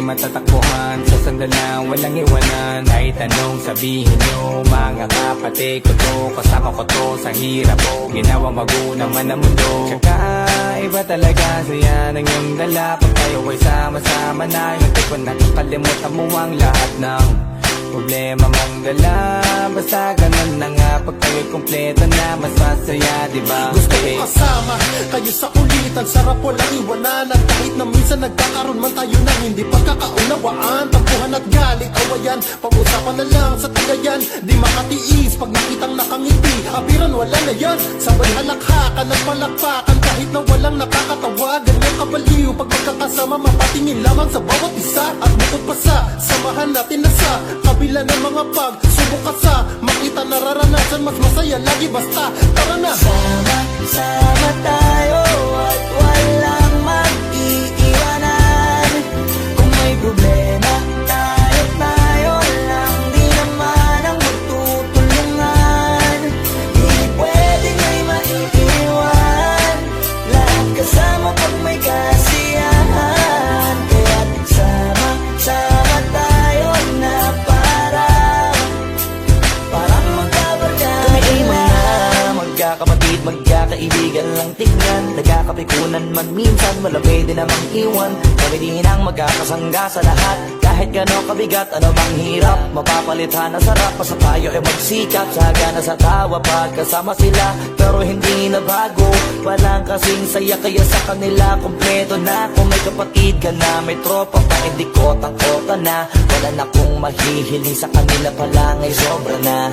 matatakbuhan. Sa sandalang walang iwanan Ay tanong sabihin nyo Mga kapatid ko to Kasama ko to sa hirap ko. Ginawa magunang man ang mundo. Tsaka iba talaga saya ng iyong dala. Pag tayo ay sama-sama na Hindi ko nakakalimutan mo ang lahat ng Problema mang dala. Basta ganun na nga Pag tayo'y kumpleto na Mas masaya diba? Gusto ko kasama kayo sa kulitan Sarap walang iwanan. At kahit na minsan nagkakaroon man tayo ng hindi pagkakaunawaan. Tampuhan at galit, awayan. Pag-usapan na lang sa tagayan. Di makatiis pag nakitang nakangiti. Abiran wala na yan. Sabay halakhakan at palakpakan. Kahit na walang nakakatawa Ganyan kabaliw. Pag magkakasama mapatingin lamang sa bawat isa. At bukod pa sa samahan natin na sa Kabila ng mga pag Subok ka sa makita nararanasan Mas masaya. Lagi basta Tara na. Sama tayo at walang Magkakapatid, magkakaibigan lang tingnan Nagkakapikunan man minsan Wala pwede namang iwan. Kami din ang magkakasangga sa lahat. Kahit gano'ng kabigat, ano bang hirap Mapapalitan ang sarap. Basta tayo ay magsikap Sagana sa tawa Pagkasama sila? Pero hindi na bago Walang kasing saya Kaya sa kanila Kompleto na. Kung may kapatid ka na May tropa pa Hindi ko takota na. Wala na kong mahihiling Sa kanila pa lang ay sobra na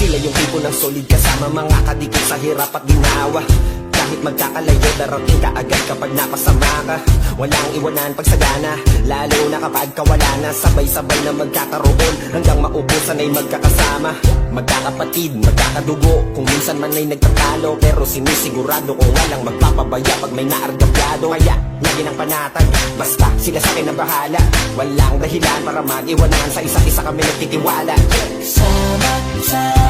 Sila yung tipo ng solid kasama. Mga kadikit sa hirap at ginawa. Kahit magkakalayo, darating ka agad kapag napasama ka. Walang iwanan pag sagana Lalo na kapag kawala na. Sabay-sabay na magkakaroon Hanggang maubusan ay magkakasama. Magkakapatid, magkakadugo Kung minsan man ay nagtatalo. Pero sinisigurado ko walang magpapabaya Pag may naargabyado. Kaya, lagi ng panatag Basta sila sa akin ang bahala. Walang dahilan para mag-iwanan Sa isa't isa kami nagtitiwala. Sama-sama. tayo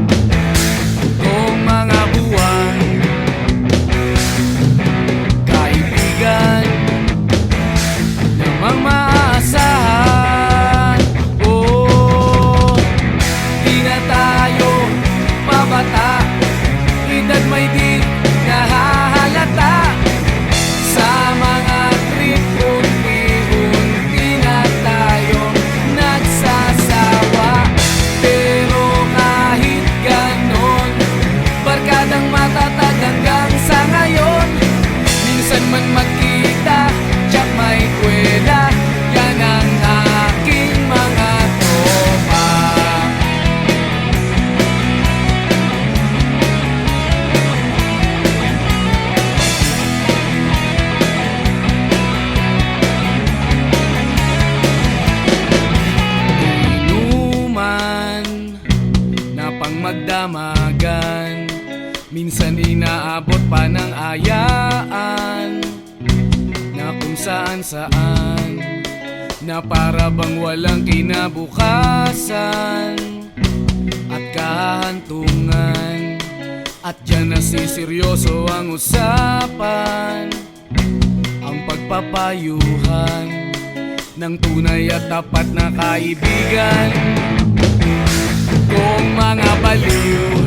mga buwan. Kaibigan saan? Na para bang walang kinabukasan. At kahantungan. At dyan nasiseryoso ang usapan. Ang pagpapayuhan Ng tunay at tapat na kaibigan. Kung mga baliw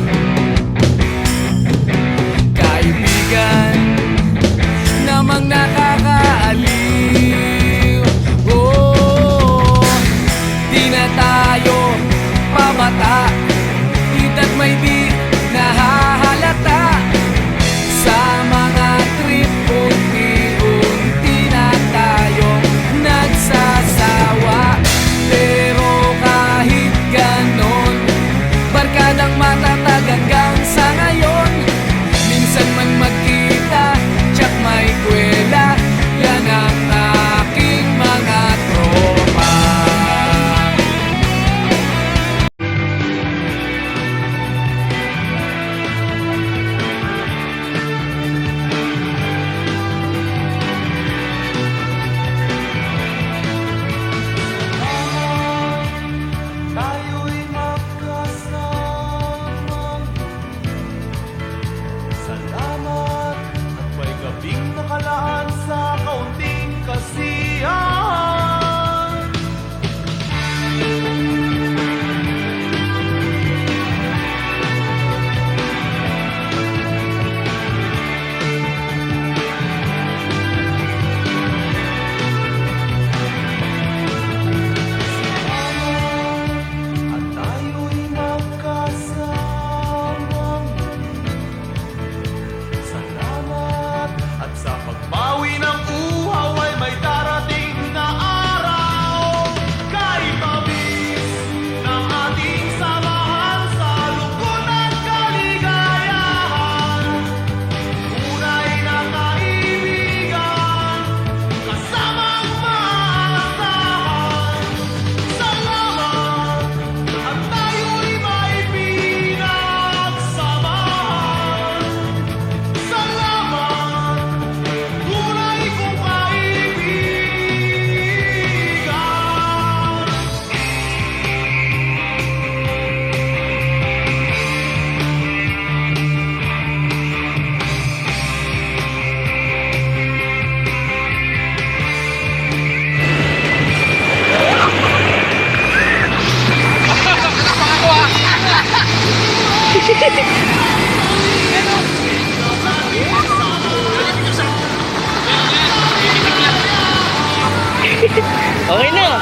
Okay na.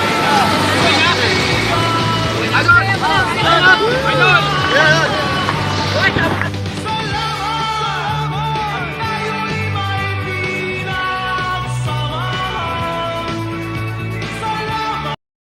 Ano? Ano? Ano?